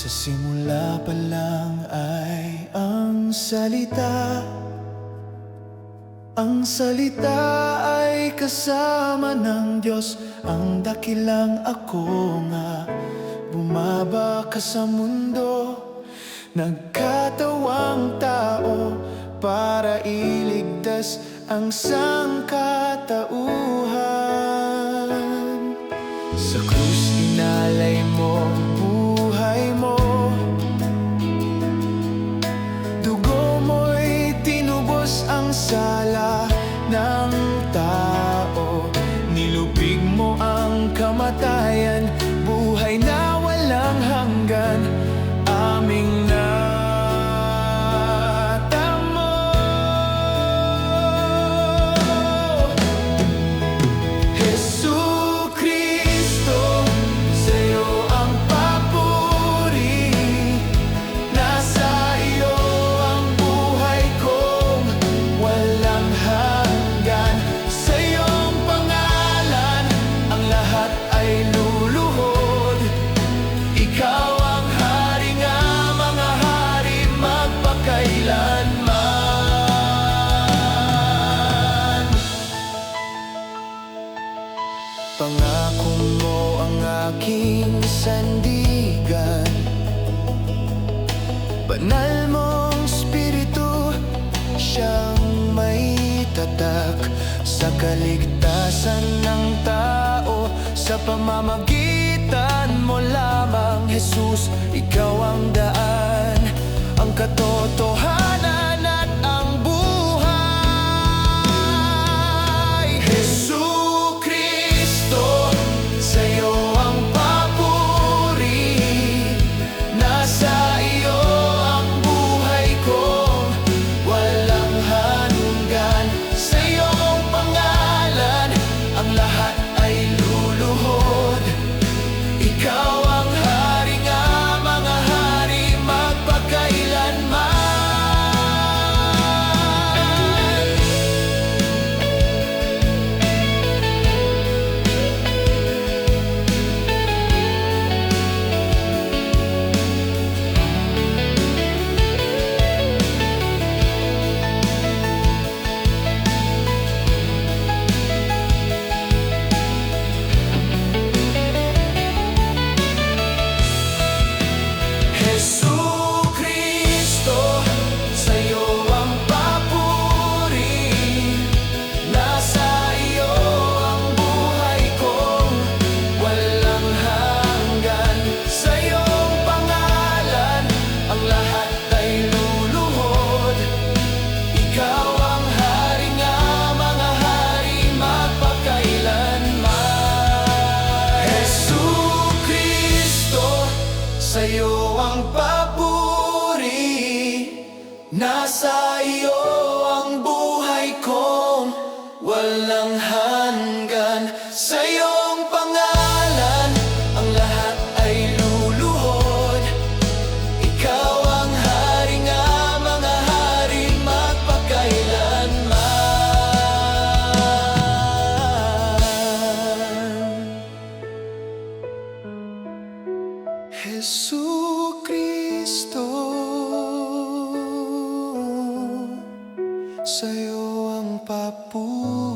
Sa simula pa lang ay ang salita. Ang salita ay kasama ng Diyos. Ang dakilang ako nga Bumaba ka sa mundo. Nagkatawang tao Para iligtas ang sangkatauhan. Sa krus inalay mo kamatayan Sa kaligtasan ng tao Sa pamamagitan mo lamang Jesus Ikaw ang Nasa iyo ang buhay kong walang hanggan. Sa iyong pangalan, ang lahat ay luluhod. Ikaw ang hari nga mga hari magpakailanman. Jesu Cristo Sa'yo ang papuri